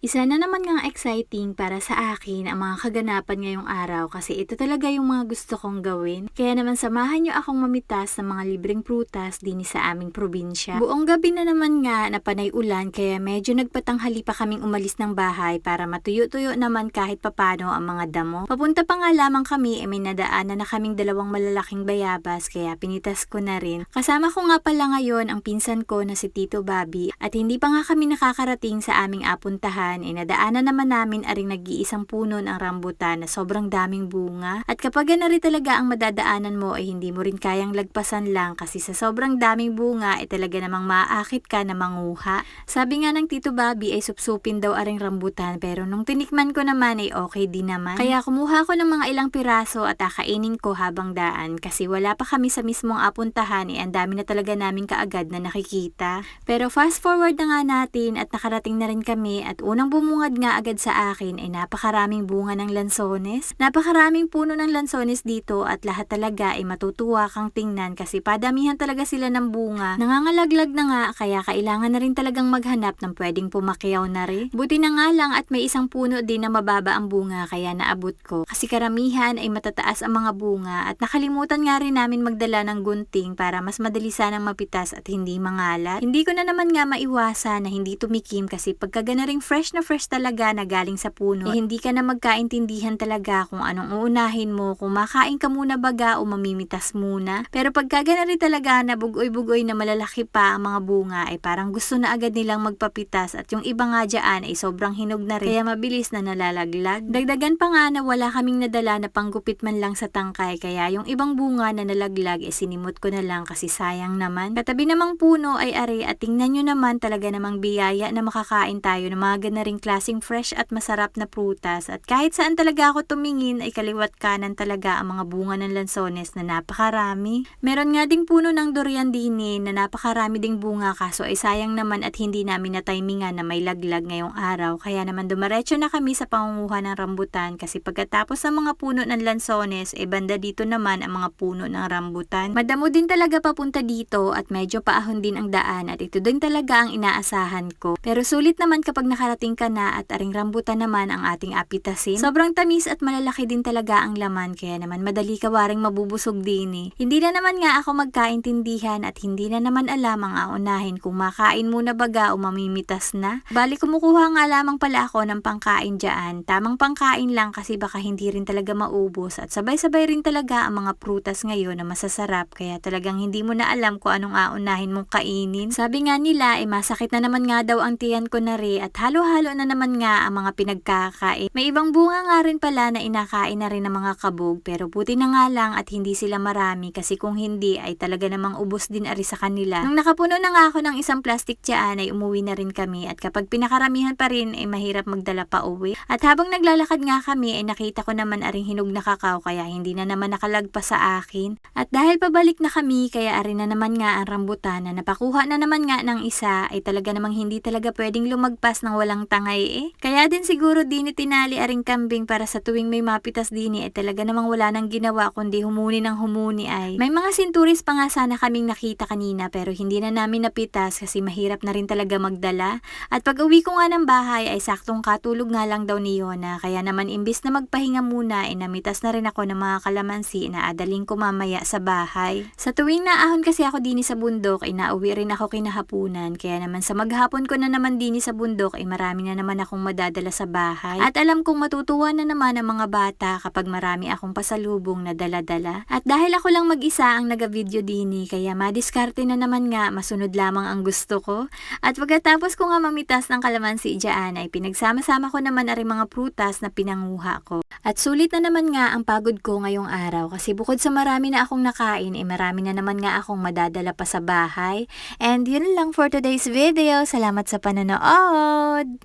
Isa na naman nga exciting para sa akin ang mga kaganapan ngayong araw kasi ito talaga yung mga gusto kong gawin. Kaya naman samahan nyo akong mamitas ng mga libreng prutas din sa aming probinsya. Buong gabi na naman nga na panay ulan kaya medyo nagpatanghali pa kaming umalis ng bahay para matuyo-tuyo naman kahit papano ang mga damo. Papunta pa nga lamang kami e may nadaanan na kaming dalawang malalaking bayabas kaya pinitas ko na rin. Kasama ko nga pala ngayon ang pinsan ko na si Tito Bobby at hindi pa nga kami nakakarating sa aming apuntahan eh nadaanan naman namin aring nag-iisang puno ng rambutan na sobrang daming bunga. At kapag na rin talaga ang madadaanan mo ay hindi mo rin kayang lagpasan lang kasi sa sobrang daming bunga ay talaga namang maaakit ka na manguha. Sabi nga ng Tito Bobby ay supsupin daw aring rambutan pero nung tinikman ko naman ay okay din naman. Kaya kumuha ko ng mga ilang piraso at akainin ko habang daan kasi wala pa kami sa mismong apuntahan eh ang dami na talaga namin kaagad na nakikita. Pero fast forward na nga natin at nakarating na rin kami at unang bumungad nga agad sa akin ay napakaraming bunga ng lansones. Napakaraming puno ng lansones dito at lahat talaga ay matutuwa kang tingnan kasi padamihan talaga sila ng bunga. Nangangalaglag na nga kaya kailangan na rin talagang maghanap ng pwedeng pumakyaw na rin. Buti na nga lang at may isang puno din na mababa ang bunga kaya naabot ko. Kasi karamihan ay matataas ang mga bunga at nakalimutan nga rin namin magdala ng gunting para mas madali sanang mapitas at hindi mangalat. Hindi ko na naman nga maiwasan na hindi tumikim kasi pagka ring fresh na fresh talaga na galing sa puno, eh, hindi ka na magkaintindihan talaga kung anong uunahin mo, kung makain ka muna baga o mamimitas muna. Pero pagka rin talaga na bugoy-bugoy na malalaki pa ang mga bunga, ay parang gusto na agad nilang magpapitas at yung iba nga dyan ay sobrang hinog na rin, kaya mabilis na nalalaglag. Dagdagan pa nga na wala kaming nadala na panggupit man lang sa tangkay, kaya yung ibang bunga na nalaglag, eh sinimot ko na lang kasi sayang naman. Katabi namang puno ay are at tingnan nyo naman talaga namang biyaya na makakain tayo ng mga ganaring klaseng fresh at masarap na prutas at kahit saan talaga ako tumingin ay kaliwat kanan talaga ang mga bunga ng lansones na napakarami. Meron nga ding puno ng durian dini na napakarami ding bunga kaso ay sayang naman at hindi namin na timingan na may laglag ngayong araw kaya naman dumaretso na kami sa pangunguha ng rambutan kasi pagkatapos ng mga puno ng lansones ay banda dito naman ang mga puno ng rambutan. Madamo din talaga papunta dito at medyo paahon din ang daan at ito din talaga ang inaasahan ko. Pero sulit naman kapag nakarating ka na at aring rambutan naman ang ating apitasin. Sobrang tamis at malalaki din talaga ang laman kaya naman madali ka waring mabubusog din eh. Hindi na naman nga ako magkaintindihan at hindi na naman alam ang aunahin kung makain muna baga o mamimitas na. Bali kumukuha nga lamang pala ako ng pangkain dyan. Tamang pangkain lang kasi baka hindi rin talaga maubos at sabay-sabay rin talaga ang mga prutas ngayon na masasarap kaya talagang hindi mo na alam kung anong aunahin mong kainin. Sabi nga nila eh, masakit na naman nga daw ang tiyan ko na rin at halo-halo na naman nga ang mga pinagkakain. May ibang bunga nga rin pala na inakain na rin ng mga kabog pero buti na nga lang at hindi sila marami kasi kung hindi ay talaga namang ubos din ari sa kanila. Nung nakapuno na nga ako ng isang plastic tiyaan ay umuwi na rin kami at kapag pinakaramihan pa rin ay mahirap magdala pa uwi. At habang naglalakad nga kami ay nakita ko naman aring hinog na kakao kaya hindi na naman nakalagpas sa akin. At dahil pabalik na kami kaya arin na naman nga ang rambutan na napakuha na naman nga ng isa ay talaga namang hindi talaga pwedeng lumagpas ng walang tangay eh. Kaya din siguro din itinali aring kambing para sa tuwing may mapitas din eh talaga namang wala nang ginawa kundi humuni ng humuni ay. May mga sinturis pa nga sana kaming nakita kanina pero hindi na namin napitas kasi mahirap na rin talaga magdala. At pag uwi ko nga ng bahay ay saktong katulog nga lang daw ni Yona kaya naman imbis na magpahinga muna ay namitas na rin ako ng mga kalamansi na adaling ko mamaya sa bahay. Sa tuwing naahon kasi ako din sa bundok ay nauwi rin ako kinahapunan kaya naman sa maghapon ko na naman din sa bundok ay marami na naman akong madadala sa bahay. At alam kong matutuwa na naman ang mga bata kapag marami akong pasalubong na dala-dala. At dahil ako lang mag-isa ang naga-video dini kaya madiskarte na naman nga masunod lamang ang gusto ko. At pagkatapos ko nga mamitas ng kalamansi dyan ay pinagsama-sama ko naman ang mga prutas na pinanguha ko. At sulit na naman nga ang pagod ko ngayong araw kasi bukod sa marami na akong nakain ay marami na naman nga akong madadala pa sa bahay. And yun lang for today's video. Salamat sa panonood!